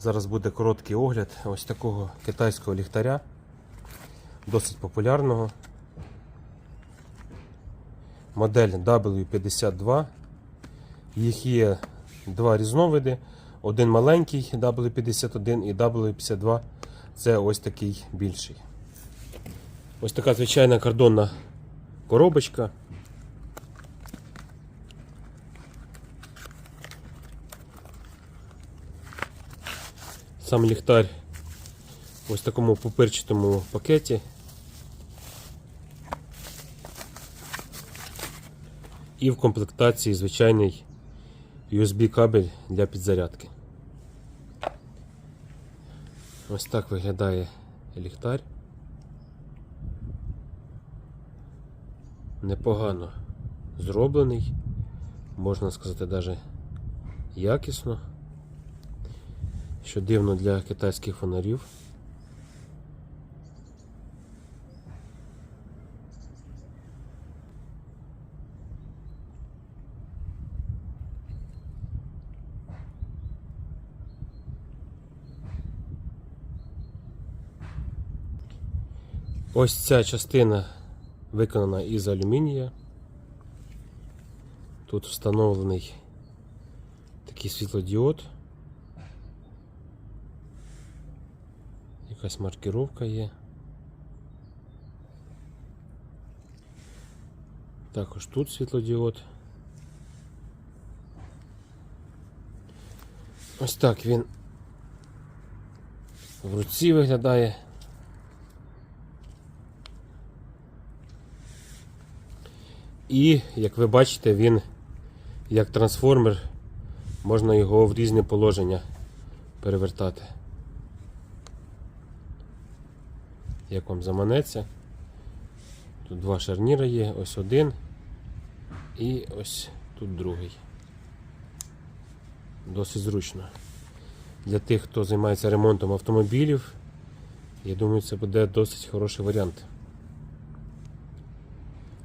Зараз буде короткий огляд ось такого китайського ліхтаря, досить популярного. Модель W52. Їх є два різновиди. Один маленький W51 і W52 це ось такий більший. Ось така звичайна кордонна коробочка. Сам ліхтар в такому пупирчатому пакеті. І в комплектації звичайний USB кабель для підзарядки. Ось так виглядає ліхтар. Непогано зроблений, можна сказати, навіть якісно що дивно для китайських фонарів. Ось ця частина виконана із алюмінія. Тут встановлений такий світлодіод. Якась маркировка є. Також тут світлодіод. Ось так він в руці виглядає. І, як ви бачите, він як трансформер, можна його в різні положення перевертати. Як вам заманеться. Тут два шарніри є, ось один і ось тут другий. Досить зручно. Для тих, хто займається ремонтом автомобілів, я думаю, це буде досить хороший варіант.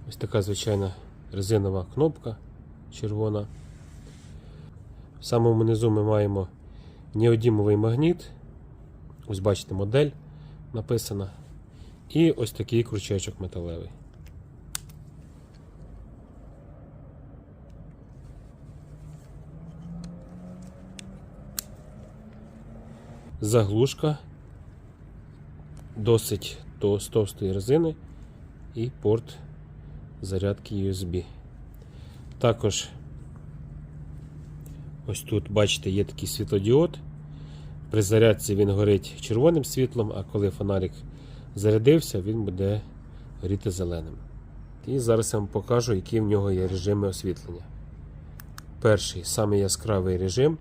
Ось така звичайна резинова кнопка червона. В самому низу ми маємо неодімовий магніт. Ось бачите, модель написана. І ось такий крючечок металевий. Заглушка досить то- з товстої резини і порт зарядки USB. Також ось тут, бачите, є такий світлодіод. При зарядці він горить червоним світлом, а коли фонарик зарядився, він буде горіти зеленим. І зараз я вам покажу, які в нього є режими освітлення. Перший самий яскравий режим.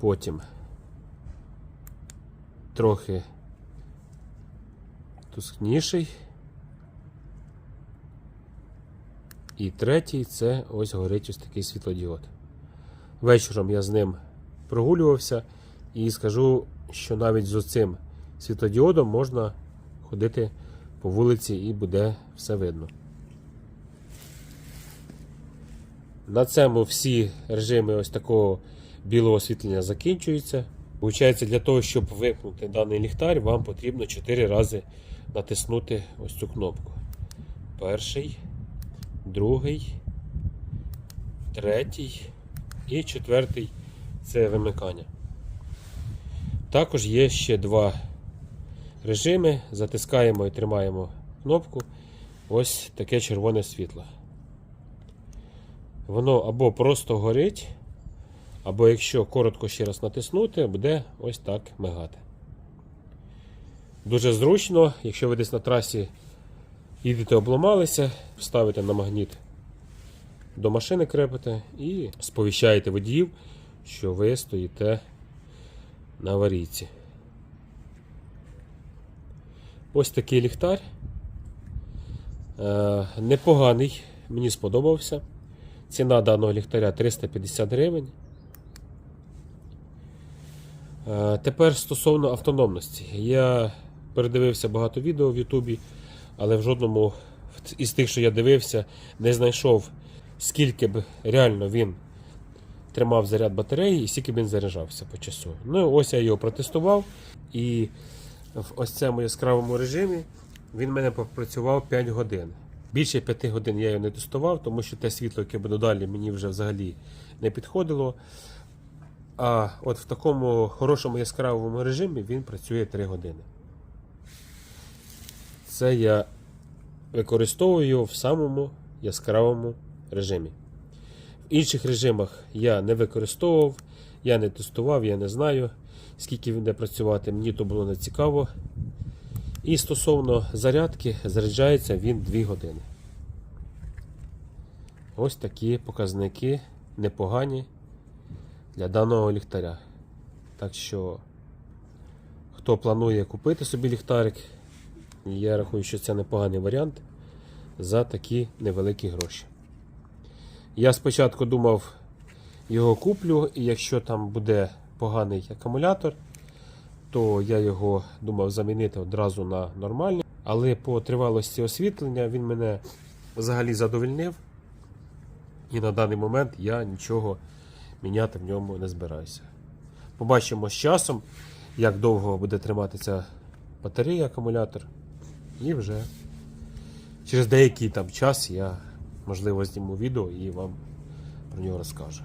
Потім трохи тускніший. І третій це ось горить ось такий світлодіод. Вечором я з ним прогулювався і скажу, що навіть з оцим світлодіодом можна ходити по вулиці і буде все видно. На цьому всі режими ось такого білого освітлення закінчуються. Получається, для того, щоб вимкнути даний ліхтар, вам потрібно 4 рази натиснути ось цю кнопку. Перший, другий, третій і четвертий це вимикання. Також є ще два режими. Затискаємо і тримаємо кнопку. Ось таке червоне світло. Воно або просто горить, або якщо коротко ще раз натиснути, буде ось так мигати. Дуже зручно, якщо ви десь на трасі їдете, обламалися, ставите на магніт до машини крепите і сповіщаєте водіїв, що ви стоїте на аварійці. Ось такий ліхтар. Е, непоганий, мені сподобався. Ціна даного ліхтаря 350 гривень. Е, тепер стосовно автономності. Я передивився багато відео в Ютубі, але в жодному із тих, що я дивився, не знайшов, скільки б реально він тримав заряд батареї і скільки він заряджався по часу. Ну, ось я його протестував, і в ось цьому яскравому режимі він мене попрацював 5 годин. Більше 5 годин я його не тестував, тому що те світло, яке буде далі, мені вже взагалі не підходило. А от в такому хорошому яскравому режимі він працює 3 години. Це я використовую його в самому яскравому режимі. В інших режимах я не використовував, я не тестував, я не знаю, скільки він буде працювати, мені то було не цікаво. І стосовно зарядки, заряджається він 2 години. Ось такі показники непогані для даного ліхтаря. Так що, хто планує купити собі ліхтарик, я рахую, що це непоганий варіант за такі невеликі гроші. Я спочатку думав, його куплю, і якщо там буде поганий акумулятор, то я його думав замінити одразу на нормальний. Але по тривалості освітлення він мене взагалі задовольнив. І на даний момент я нічого міняти в ньому не збираюся. Побачимо з часом, як довго буде тримати ця батарея, акумулятор. І вже через деякий там час я, можливо, зніму відео і вам про нього розкажу.